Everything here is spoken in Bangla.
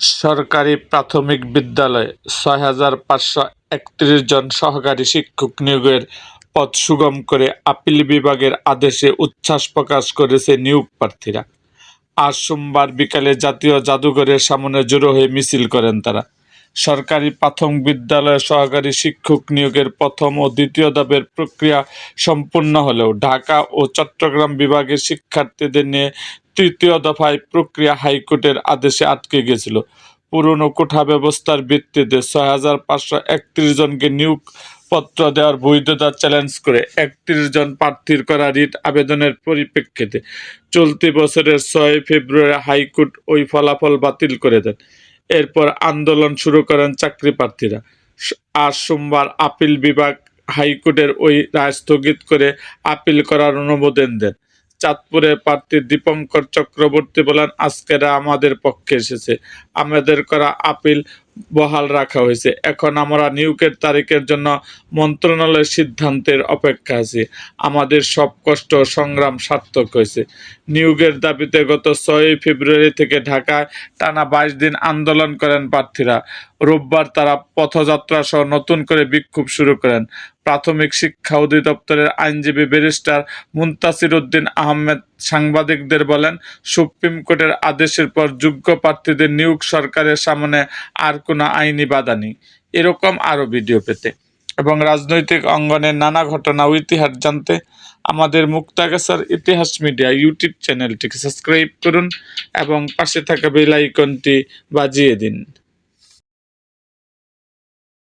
সরকারি প্রাথমিক বিদ্যালয়ে ছয় হাজার পাঁচশো একত্রিশ জন সহকারী শিক্ষক নিয়োগের পথ সুগম করে আপিল বিভাগের আদেশে উচ্ছ্বাস প্রকাশ করেছে নিয়োগ প্রার্থীরা। আজ সোমবার বিকালে জাতীয় জাদুঘরের সামনে জড়ো হয়ে মিছিল করেন তারা। সরকারি প্রাথমিক বিদ্যালয়ে সহকারী শিক্ষক নিয়োগের প্রথম ও দ্বিতীয় ধাপের প্রক্রিয়া সম্পূর্ণ হলেও ঢাকা ও চট্টগ্রাম বিভাগের শিক্ষার্থীদের নিয়ে তৃতীয় দফায় প্রক্রিয়া হাইকোর্টের আদেশে আটকে গেছিল। পুরনো কোঠা ব্যবস্থার ভিত্তিতে ছয় হাজার পাঁচশো একত্রিশ জনকে নিয়োগপত্র দেওয়ার বৈধতা চ্যালেঞ্জ করে একত্রিশ জন প্রার্থীর করা রিট আবেদনের পরিপ্রেক্ষিতে চলতি বছরের ছয় ফেব্রুয়ারি হাইকোর্ট ওই ফলাফল বাতিল করে দেন। এরপর আন্দোলন শুরু করেন চাকরি প্রার্থীরা। আজ সোমবার আপিল বিভাগ হাইকোর্টের ওই রায় স্থগিত করে আপিল করার অনুমোদন দেন। চাঁদপুরের প্রার্থী দীপঙ্কর চক্রবর্তী বলেন, আজকেরা আমাদের পক্ষে এসেছে। আমাদের করা আপিল বহাল রাখা হয়েছে। এখন আমরা নিয়োগের তারিখের জন্য মন্ত্রণালয়ের সিদ্ধান্তের অপেক্ষা আছি। আমাদের সব কষ্ট সংগ্রাম সার্থক হয়েছে। নিয়োগের দাবিতে গত ছয়ই ফেব্রুয়ারি থেকে ঢাকায় টানা বাইশ দিন আন্দোলন করেন প্রার্থীরা। রোববার তারা পথযাত্রা সহ নতুন করে বিক্ষোভ শুরু করেন। প্রাথমিক শিক্ষা অধিদপ্তরের আইনজীবী ব্যারিস্টার মুন্তাসির উদ্দিন আহমেদ সাংবাদিকদের বলেন, সুপ্রিম কোর্টের আদেশের পর যোগ্য প্রার্থীদের নিয়োগ সরকারের সামনে আর কোনো আইনি বাধা নেই। এরকম আরও ভিডিও পেতে। এবং রাজনৈতিক অঙ্গনের নানা ঘটনা ও ইতিহাস জানতে আমাদের মুক্তাগাছার ইতিহাস মিডিয়া ইউটিউব চ্যানেলটিকে সাবস্ক্রাইব করুন এবং পাশে থাকা বেল আইকনটি বাজিয়ে দিন।